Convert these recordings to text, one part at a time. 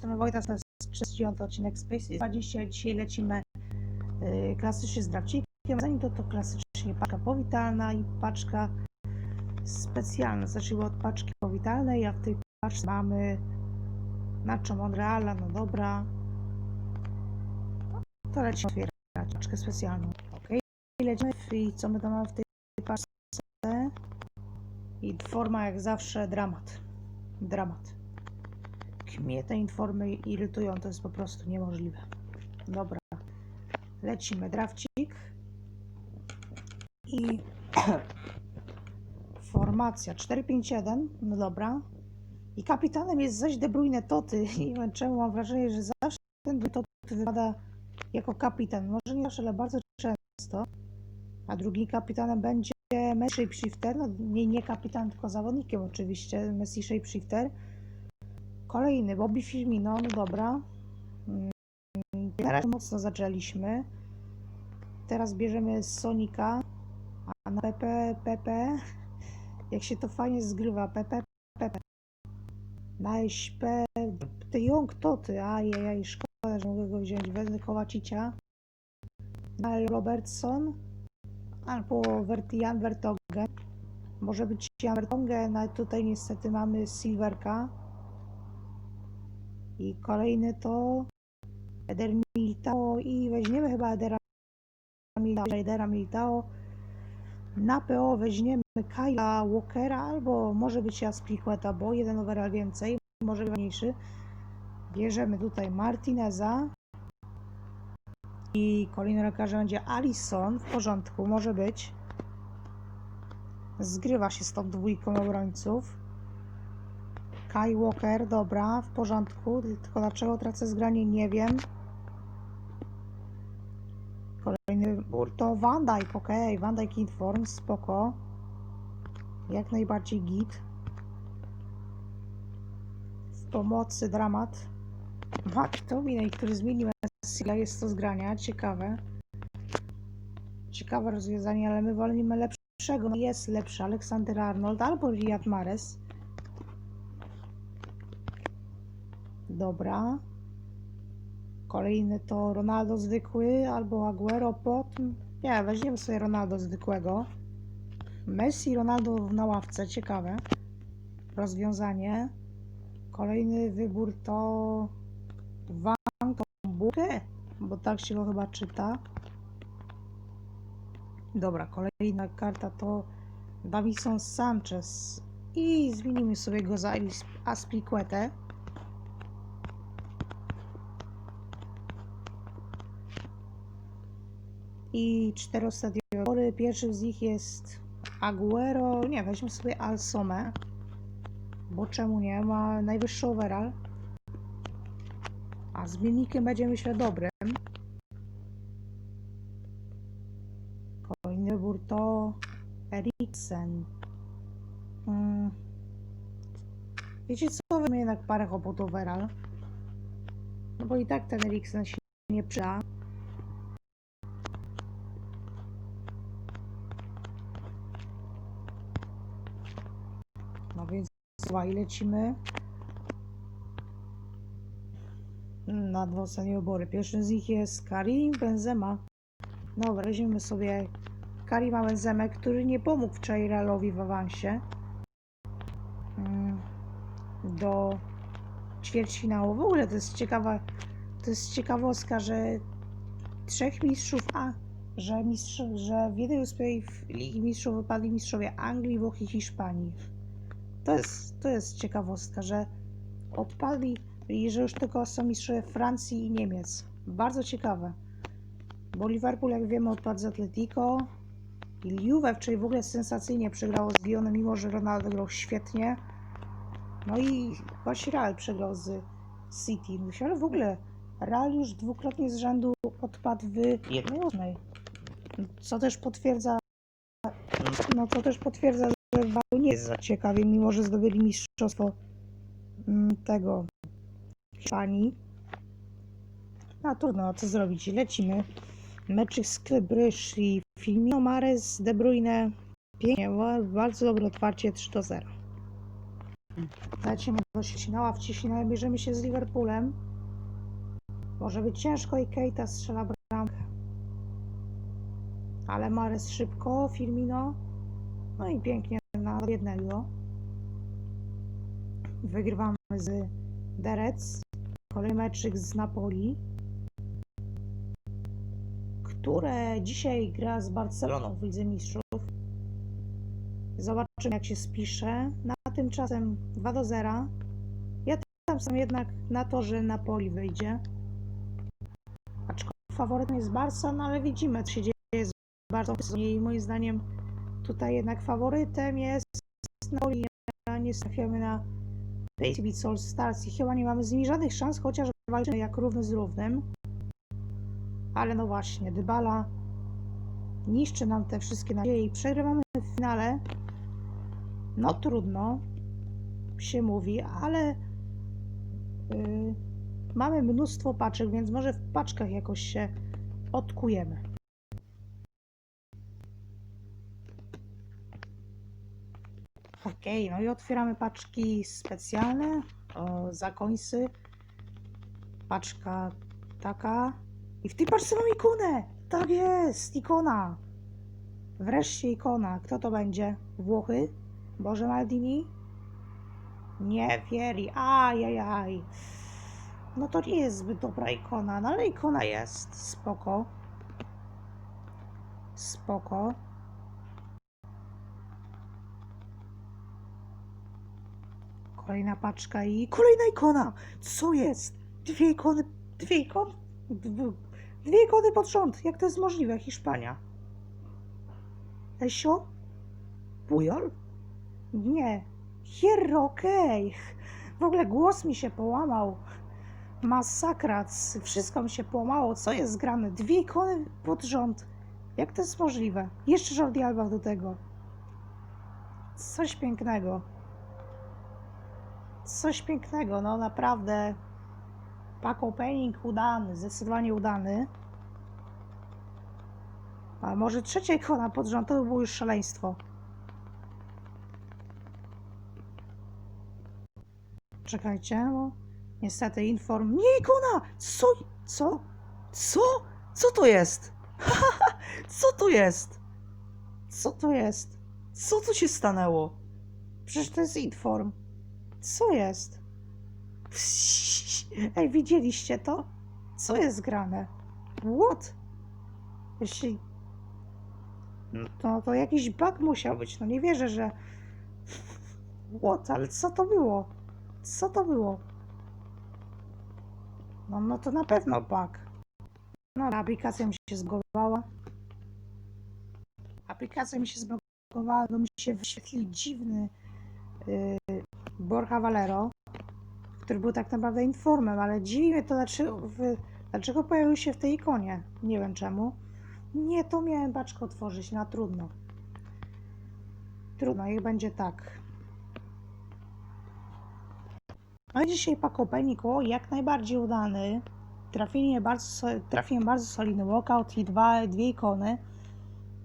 strony Wojta, to jest 39 odcinek Space 20. Dzisiaj lecimy yy, klasycznie z drawcikiem. Zanim to, to klasycznie paczka powitalna i paczka specjalna. Zacznijmy od paczki powitalnej, a w tej paczce mamy Nacho Monreala, no dobra. To lecimy otwierać paczkę specjalną. Ok, lecimy w- i co my tam mamy w tej paczce? I forma jak zawsze dramat. Dramat. Mnie te informy irytują, to jest po prostu niemożliwe. Dobra. Lecimy. Drafcik. I formacja 4-5-1. No dobra. I kapitanem jest zaś De Bruyne Toty. Nie wiem czemu mam wrażenie, że zawsze ten Toty wypada jako kapitan. Może nie zawsze, ale bardzo często. A drugim kapitanem będzie Messi Shapeshifter. No nie, nie kapitan, tylko zawodnikiem oczywiście. Messi Shapeshifter. Kolejny, Bobby Firmino, no dobra. Mm, razie mocno zaczęliśmy. Teraz bierzemy Sonika, a na PP, PP, jak się to fajnie zgrywa, PP, PP. Na SP, ty Young Toty, ajajaj, szkoda, że mogę go wziąć, wezmę Kowacicia. Na Robertson, albo Jan Vertonghen. Może być Jan Vertonghen, ale tutaj niestety mamy Silverka. I kolejny to Eder Militao i weźmiemy chyba Edera Militao, Edera Militao. Na PO weźmiemy Kyla Walkera albo może być Aspilicueta, bo jeden overall więcej, może być mniejszy. Bierzemy tutaj Martineza i kolejny lekarz będzie Alison, w porządku, może być. Zgrywa się z tą dwójką obrońców. Kai Walker, dobra, w porządku. Tylko dlaczego tracę zgranie, nie wiem. Kolejny wybór to Van Dijk, ok. Van Dijk Inform, spoko. Jak najbardziej git. W pomocy dramat. McTominay, który zmienił Sila, jest to zgrania, ciekawe. Ciekawe rozwiązanie, ale my wolimy lepszego. No jest lepszy Aleksander Arnold albo Riyad Mahrez. Dobra. Kolejny to Ronaldo zwykły albo Aguero pot. Nie, weźmiemy sobie Ronaldo zwykłego. Messi, Ronaldo na ławce, ciekawe rozwiązanie. Kolejny wybór to Van Buke, bo tak się go chyba czyta. Dobra, kolejna karta to Davison Sanchez i zmienimy sobie go za Aspilicuetę. I cztery ostatnie wybory. Pierwszy z nich jest Aguero. Nie, weźmy sobie Alsomę. Bo czemu nie? Ma najwyższy overall. A zmiennikiem będzie myślę dobrym. Kolejny wybór to Eriksen. Hmm. Wiecie co? Weźmy jednak parę hopot overall. No bo i tak ten Eriksen się nie przyda. 2 i lecimy na dwa ostatnie wybory. Pierwszym z nich jest Karim Benzema. No, weźmiemy sobie Karima Benzemę, który nie pomógł wczoraj Realowi w awansie mm, do ćwierćfinału. W ogóle to jest ciekawa, to jest ciekawostka, że trzech mistrzów, a że, mistrz, że w jednej ósmej Ligi Mistrzów wypadli mistrzowie Anglii, Włoch i Hiszpanii. To jest, to jest ciekawostka, że odpadli i że już tylko są mistrzowie Francji i Niemiec. Bardzo ciekawe. Bo Liverpool, jak wiemy, odpadł z Atletico. I Juve wczoraj w ogóle sensacyjnie przegrało z Lyonem, mimo że Ronaldo grał świetnie. No i właśnie Real przegrał z City. Myślę, ale w ogóle Real już dwukrotnie z rzędu odpadł w jednej ósmej. Co też potwierdza no to też potwierdza, Real nie jest za ciekawie, mimo że zdobyli mistrzostwo mm, tego Hiszpanii. No trudno, co zrobić? Lecimy. Meczyk z Klebrysz i Firmino Mares, De Bruyne. Pięknie, ba- bardzo dobre otwarcie 3 do 0. Lecimy do Ciecinoła. W Ciecinowie bierzemy się z Liverpoolem. Może być ciężko i Keita strzela bramkę. Ale Mares szybko, Firmino. No i pięknie na jednego. Wygrywamy z Derec. Kolejny meczyk z Napoli. Które dzisiaj gra z Barceloną w Lidze Mistrzów. Zobaczymy jak się spisze. Na tymczasem 2 do 0. Ja tam sam jednak na to, że Napoli wyjdzie. Aczkolwiek faworytem jest Barca, no ale widzimy co się dzieje z Barcą i moim zdaniem tutaj jednak faworytem jest Napoli, a nie trafiamy na Beat All Stars i chyba nie mamy z nimi żadnych szans, chociaż walczymy jak równy z równym. Ale no właśnie, Dybala niszczy nam te wszystkie nadzieje i przegrywamy w finale. No trudno się mówi, ale yy, mamy mnóstwo paczek, więc może w paczkach jakoś się odkujemy. Okej, no i otwieramy paczki specjalne o, za końsy. Paczka taka. I w tej paczce mam ikonę! Tak jest, ikona! Wreszcie ikona. Kto to będzie? Włochy? Boże Maldini? Nie, Fieri. Ajajaj. No to nie jest zbyt dobra ikona, no ale ikona jest. Spoko. Spoko. Kolejna paczka i kolejna ikona! Co jest? Dwie ikony, dwie ikony, dwie, ikony pod rząd. Jak to jest możliwe? Hiszpania. Esio? Pujol? Nie. Hierro, okej. W ogóle głos mi się połamał. Masakra. c- Wszystko mi się połamało. Co jest grane? Dwie ikony pod rząd. Jak to jest możliwe? Jeszcze Jordi Alba do tego. Coś pięknego. Coś pięknego, no naprawdę. Pack opening udany, zdecydowanie udany. A może trzecia ikona pod rząd, to by było już szaleństwo. Czekajcie, bo niestety inform... Nie ikona! Co? Co? Co? Co to jest? Co to jest? Co to jest? Co tu się stanęło? Przecież to jest inform. Co jest? Ej, widzieliście to? Co jest grane? What? Jeśli... No to, jakiś bug musiał być. No nie wierzę, że... What? Ale co to było? Co to było? No, no to na pewno bug. No, aplikacja mi się zbugowała. Aplikacja mi się zbugowała, bo mi się wyświetlił dziwny yy, Borja Valero, który był tak naprawdę informem, ale dziwi mnie to, dlaczego, w, dlaczego pojawił się w tej ikonie. Nie wiem czemu. Nie, to miałem paczkę otworzyć, na trudno. Trudno, niech będzie tak. No i dzisiaj pakopenik, o, jak najbardziej udany. Trafienie bardzo, trafiłem bardzo solidny walkout i dwa, dwie ikony.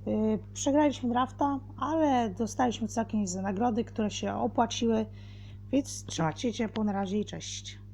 Yy, przegraliśmy drafta, ale dostaliśmy całkiem niezłe nagrody, które się opłaciły. Więc trzymajcie ciepło, na razie i cześć.